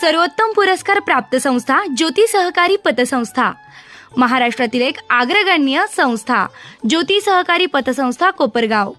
सर्वोत्तम पुरस्कार प्राप्त संस्था ज्योती सहकारी पतसंस्था. महाराष्ट्रातील एक अग्रगण्य संस्था ज्योती सहकारी पतसंस्था कोपरगाव.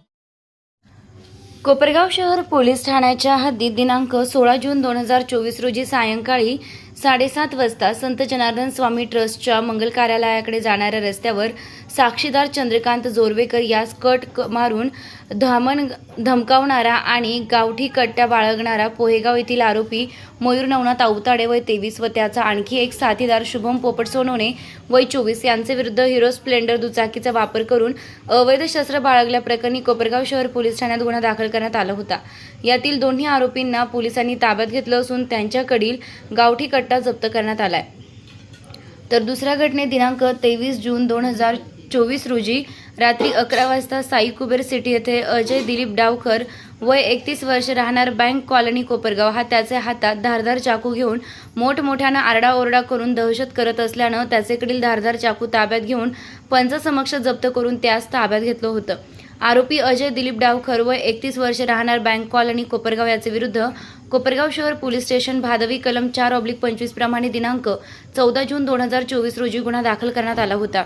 कोपरगाव शहर पोलीस ठाण्याच्या हद्दीत दिनांक सोळा जून दोन हजार चोवीस रोजी सायंकाळी साडेसात वाजता संत जनार्दन स्वामी ट्रस्टच्या मंगल कार्यालयाकडे जाणाऱ्या रस्त्यावर साक्षीदार चंद्रकांत जोरवेकर यास कट क- मारून धामण धमकावणारा आणि गावठी कट्ट्या बाळगणारा पोहेगाव येथील आरोपी मयूर नवनाथ अवताडे वय तेवीस व त्याचा आणखी एक साथीदार शुभम पोपट सोनवणे वय चोवीस यांचे विरुद्ध हिरो स्प्लेंडर दुचाकीचा वापर करून अवैध शस्त्र बाळगल्याप्रकरणी कोपरगाव शहर पोलीस ठाण्यात गुन्हा दाखल करण्यात आला होता. यातील दोन्ही आरोपींना पोलिसांनी ताब्यात घेतलं असून त्यांच्याकडील गावठी कट्टा जप्त करण्यात आलाय. तर दुसऱ्या घटनेत दिनांक तेवीस जून दोन हजार चोवीस रोजी रात्री अकरा वाजता साई कुबेर सिटी येथे अजय दिलीप डावकर वय एकतीस वर्ष राहणार बँक कॉलनी कोपरगाव हा त्याचे हातात धारधार चाकू घेऊन मोठमोठ्यानं आरडाओरडा करून दहशत करत असल्यानं त्याचेकडील धारधार चाकू ताब्यात घेऊन पंचसमक्ष जप्त करून त्यास ताब्यात घेतलं होतं. आरोपी अजय दिलीप डावकर व एकतीस वर्ष राहणार बँक कॉलनी कोपरगाव याचे विरुद्ध. कोपरगाव शहर पोलीस स्टेशन भादवी कलम चार ऑब्लिक पंचवीस प्रमाणे दिनांक चौदा जून दोन हजार चोवीस रोजी गुन्हा दाखल करण्यात आला होता.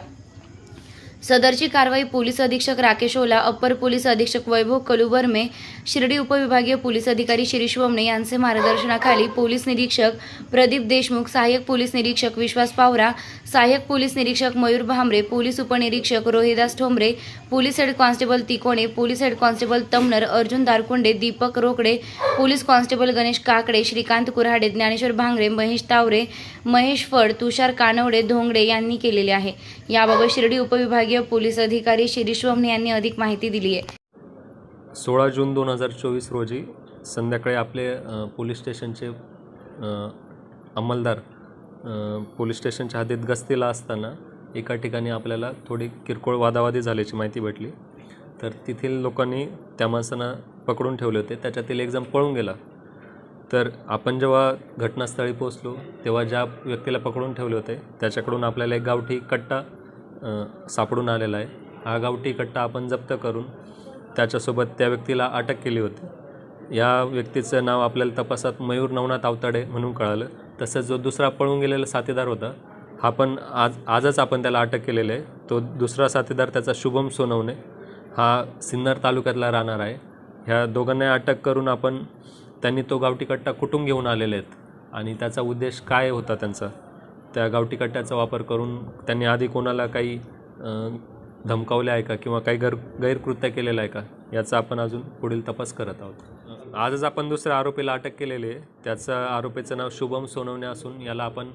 सदरची कारवाई पोलीस अधीक्षक राकेश ओला अप्पर पोलीस अधीक्षक वैभव कलुबर्मे शिर्डी उपविभागीय पोलीस अधिकारी शिरीष वमने यांचे मार्गदर्शनाखाली पोलीस निरीक्षक प्रदीप देशमुख सहाय्यक पोलीस निरीक्षक विश्वास पावरा सहाय्यक पोलीस निरीक्षक मयूर भांबरे पोलीस उपनिरीक्षक Rohidas Thombare police head constable Tikone police head constable Tamnar Arjun Darkunde Deepak Rokade police constable Ganesh Kakade Shrikant Kurhade Dnyaneshwar Bhangare Mahesh Taware Mahesh Phad Tushar Kanwade Dhongade यांनी केलेले आहे. याबाबत शिर्डी उपविभागीय police अधिकारी शिरीष वमने यांनी अधिक माहिती दिली आहे. सोळा जून दोन हजार चोवीस रोजी संध्याकाळी आपले पोलीस स्टेशनचे अंमलदार पोलीस स्टेशनच्या हद्दीत गस्तीला असताना एका ठिकाणी आपल्याला थोडी किरकोळ वादावादी झाल्याची माहिती भेटली. तर तेथील लोकांनी त्या माणसांना पकडून ठेवले होते. त्याच्यातील एक जण पळून गेला. तर आपण जेव्हा घटनास्थळी पोचलो तेव्हा ज्या व्यक्तीला पकडून ठेवले होते त्याच्याकडून आपल्याला एक गावठी कट्टा सापडून आलेला आहे. हा गावठी कट्टा आपण जप्त करून त्याच्यासोबत त्या व्यक्तीला अटक केली होती. या व्यक्तीचं नाव आपल्याला तपासात मयूर नवनाथ आवताडे म्हणून कळालं. तसंच जो दुसरा पळून गेलेला साथीदार होता हा पण आज आजच आपण त्याला अटक केलेलं आहे. तो दुसरा साथीदार त्याचा शुभम सोनवणे हा सिन्नर तालुक्यातला राहणार आहे. ह्या दोघांना अटक करून आपण त्यांनी तो गावठी कट्टा कुठून घेऊन आलेले आहेत आणि त्याचा उद्देश काय होता त्यांचा? त्या गावठी कट्ट्याचा वापर करून त्यांनी आधी कोणाला काही धमकावले आहे का? किंवा काही गर गैरकृत्य केलेलं आहे का? याचा आपण अजून पुढील तपास करत आहोत. आजच आपण दुसऱ्या आरोपीला अटक केलेली आहे. त्याचं आरोपीचं नाव शुभम सोनवणे असून याला आपण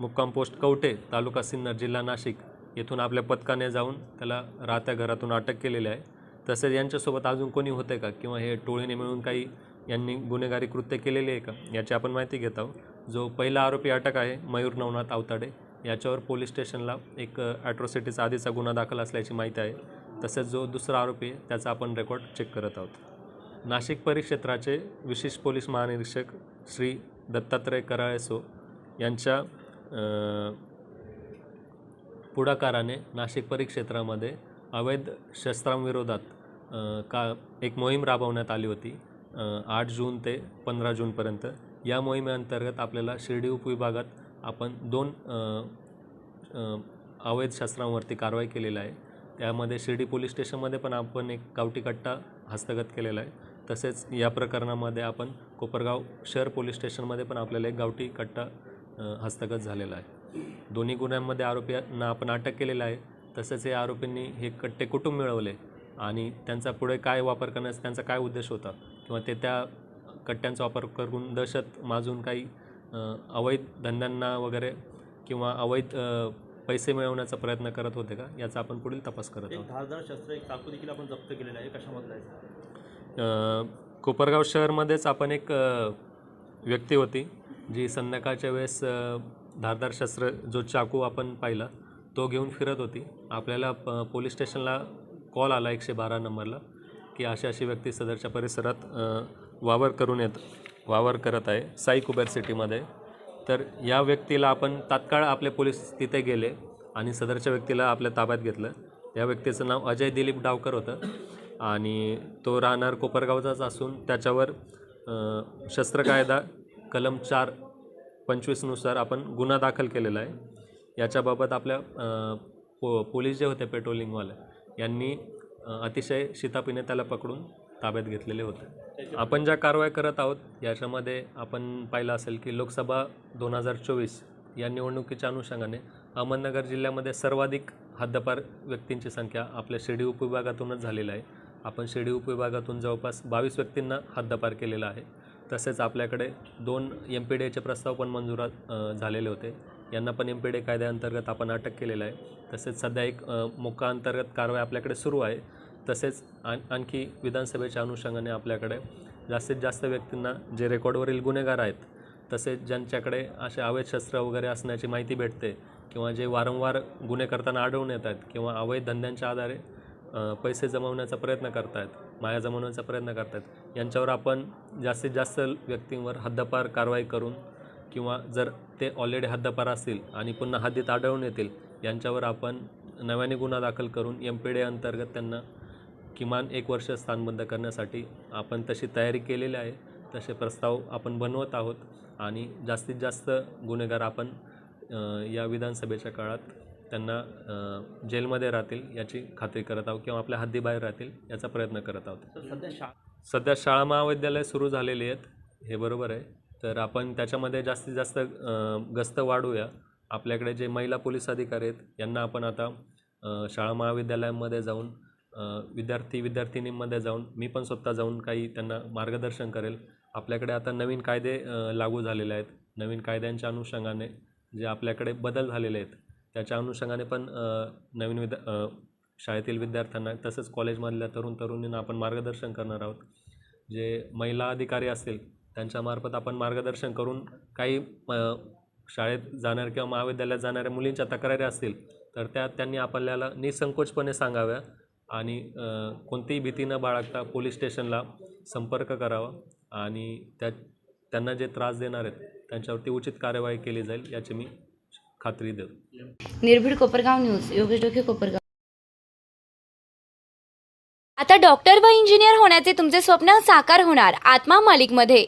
मुक्काम पोस्ट कवटे तालुका सिन्नर जिल्हा नाशिक येथून आपल्या पथकाने जाऊन त्याला राहत्या घरातून अटक केलेली आहे. तसेच यांच्यासोबत अजून कोणी होते का? किंवा हे टोळीने मिळून काही यांनी गुन्हेगारी कृत्य केलेली आहे का? याची आपण माहिती घेत आहोत. जो पहिला आरोपी अटक आहे मयूर नवनाथ आवताडे याच्यावर पोलीस स्टेशनला एक ॲट्रॉसिटीचा आधीचा गुन्हा दाखल असल्याची माहिती आहे. तसेच जो दुसरा आरोपी आहे त्याचा आपण रेकॉर्ड चेक करत आहोत. नाशिक परिक्षेत्राचे विशेष पोलीस महानिरीक्षक श्री दत्तात्रय कराळेसो यांच्या पुढाकाराने नाशिक परिक्षेत्रामध्ये अवैध शस्त्रांविरोधात का एक मोहीम राबवण्यात आली होती आठ जून ते पंधरा जूनपर्यंत या मोहिमेअंतर्गत आपल्याला शिर्डी उपविभागात आपण दोन अवैध शस्त्रांवरती कारवाई केलेली आहे. त्यामध्ये शिर्डी पोलीस स्टेशनमध्ये पण आपण एक गावठी कट्टा हस्तगत केलेला आहे. तसेच या प्रकरणामध्ये आपण कोपरगाव शहर पोलीस स्टेशनमध्ये पण आपल्याला एक गावठी कट्टा हस्तगत झालेला आहे. दोन्ही गुन्ह्यांमध्ये आरोपींना आपण अटक केलेलं आहे. तसेच या आरोपींनी हे कट्टे कुठून मिळवले आणि त्यांचा पुढे काय वापर करण्याचा त्यांचा काय उद्देश होता किंवा ते त्या कट्ट्यांचा वापर करून दहशत माजून काही अवैध धंद्यांना वगैरे किंवा अवैध पैसे मिळवण्याचा प्रयत्न करत होते का? याचा आपण पुढील तपास करत आहोत. धारदार शस्त्र एक चाकू देखील आपण जप्त केलेलं आहे. कशामधलं आहे? कोपरगाव शहरमध्येच आपण एक व्यक्ती होती जी संध्याकाळच्या वेळेस धारदार शस्त्र जो चाकू आपण पाहिला तो घेऊन फिरत होती. आपल्याला प पोलीस स्टेशनला कॉल आला एकशे बारा नंबरला की अशी अशी व्यक्ती सदरच्या परिसरात वावर करून येत वावर करत आहे साई कुबेर सिटीमध्ये. तर या व्यक्तीला आपण तात्काळ आपले पोलीस तिथे गेले आणि सदरच्या व्यक्तीला आपल्या ताब्यात घेतलं. या व्यक्तीचं नाव अजय दिलीप डावकर होतं. आणि तो राहणार कोपरगावचाच असून त्याच्यावर शस्त्र कायदा कलम चार पंचवीसनुसार आपण गुन्हा दाखल केलेला आहे. याच्याबाबत आपल्या पो पोलीस जे होते पेट्रोलिंगवाले यांनी अतिशय शितापीने त्याला पकडून ताब्यात घेतलेले होते. आपण ज्या कारवाई करत आहोत याच्यामध्ये आपण पाहिलं असेल की लोकसभा दोन हजार चोवीस या निवडणुकीच्या अनुषंगाने अहमदनगर जिल्ह्यामध्ये सर्वाधिक हद्दपार व्यक्तींची संख्या आपल्या शिर्डी उपविभागातूनच झालेली आहे. आपण शिर्डी उपविभागातून जवळपास बावीस व्यक्तींना हद्दपार केलेला आहे. तसेच आपल्याकडे दोन एम पी डी एचे प्रस्ताव पण मंजूर झालेले होते. यांना पण एम पी डी कायद्याअंतर्गत आपण अटक केलेलं आहे. तसेच सध्या एक मुक्का मोका अंतर्गत कारवाई आपल्याकडे सुरू आहे. तसेच आण आणखी विधानसभेच्या अनुषंगाने आपल्याकडे जास्तीत जास्त व्यक्तींना जे रेकॉर्डवरील गुन्हेगार आहेत तसेच ज्यांच्याकडे असे अवैध शस्त्र वगैरे असण्याची माहिती भेटते किंवा जे वारंवार गुन्हे करताना आढळून येत आहेत किंवा अवैध धंद्यांच्या आधारे पैसे जमवण्याचा प्रयत्न करतायत माया जमवण्याचा प्रयत्न करतायत यांच्यावर आपण जास्तीत जास्त व्यक्तींवर हद्दपार कारवाई करून किंवा जर ते ऑलरेडी हद्दपार असतील आणि पुन्हा हद्दीत आढळून येतील यांच्यावर आपण नव्याने गुन्हा दाखल करून एम पी डी अंतर्गत त्यांना किमान एक वर्ष स्थानबंद करण्यासाठी आपण तशी तयारी केलेली आहे तसे प्रस्ताव आपण बनवत आहोत आणि जास्तीत जास्त गुन्हेगार आपण या विधानसभेच्या काळात त्यांना जेलमध्ये राहतील याची खात्री करत आहोत किंवा आपल्या हद्दीबाहेर राहतील याचा प्रयत्न करत आहोत. सध्या शा सध्या शाळा महाविद्यालय सुरू झालेली आहेत हे बरोबर आहे. तर आपण त्याच्यामध्ये जास्तीत जास्त गस्त वाढवूया आपल्याकडे जे महिला पोलीस अधिकारी आहेत यांना आपण आता शाळा महाविद्यालयांमध्ये जाऊन विद्यार्थी विद्यार्थिनींमध्ये जाऊन मी पण स्वतः जाऊन काही त्यांना मार्गदर्शन करेल. आपल्याकडे आता नवीन कायदे लागू झालेले आहेत. नवीन कायद्यांच्या अनुषंगाने जे आपल्याकडे बदल झालेले आहेत त्याच्या अनुषंगाने पण नवीन विद्या शाळेतील विद्यार्थ्यांना तसंच कॉलेजमधल्या तरुण तरुणींना आपण मार्गदर्शन करणार आहोत. जे महिला अधिकारी असतील त्यांच्यामार्फत आपण मार्गदर्शन करून काही शाळेत जाणाऱ्या किंवा महाविद्यालयात जाणाऱ्या मुलींच्या तक्रारी असतील तर त्या त्यांनी आपल्याला निसंकोचपणे सांगाव्या आणि कोणतीही भीती न बाळगता पोलीस स्टेशनला संपर्क करावा आणि त्या त्यांना जे त्रास देणार आहेत त्यांच्यावरती उचित कार्यवाही केली जाईल याची मी खात्री देतो. निर्भीड कोपरगाव न्यूज योगेश डोके कोपरगाव. आता डॉक्टर व इंजिनियर होण्याचे तुमचे स्वप्न साकार होणार आत्मा मालिकमध्ये.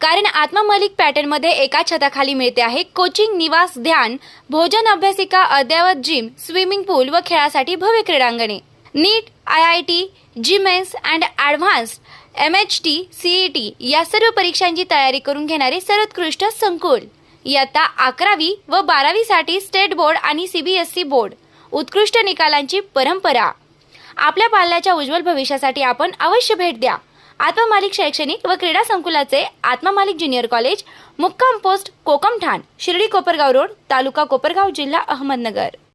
कारण आत्मा मालिक पॅटर्नमध्ये एका छताखाली मिळते आहे कोचिंग निवास ध्यान भोजन अभ्यासिका अद्ययावत जिम स्विमिंग पूल व खेळासाठी भव्य क्रीडांगणे. NEET I I T JEE and advanced M H T C E T या सर्व परीक्षांची तयारी करून घेणारे सर्वोत्कृष्ट संकुल. इयत्ता अकरावी व बारावीसाठी स्टेट बोर्ड आणि सीबीएसई बोर्ड. उत्कृष्ट निकालांची परंपरा. आपल्या पाल्याच्या उज्ज्वल भविष्यासाठी आपण अवश्य भेट द्या. आत्ममालिक शैक्षणिक व क्रीडा संकुलाचे आत्ममालिक ज्युनियर कॉलेज मुक्काम पोस्ट कोकमठाण शिर्डी कोपरगाव रोड तालुका कोपरगाव जिल्हा अहमदनगर.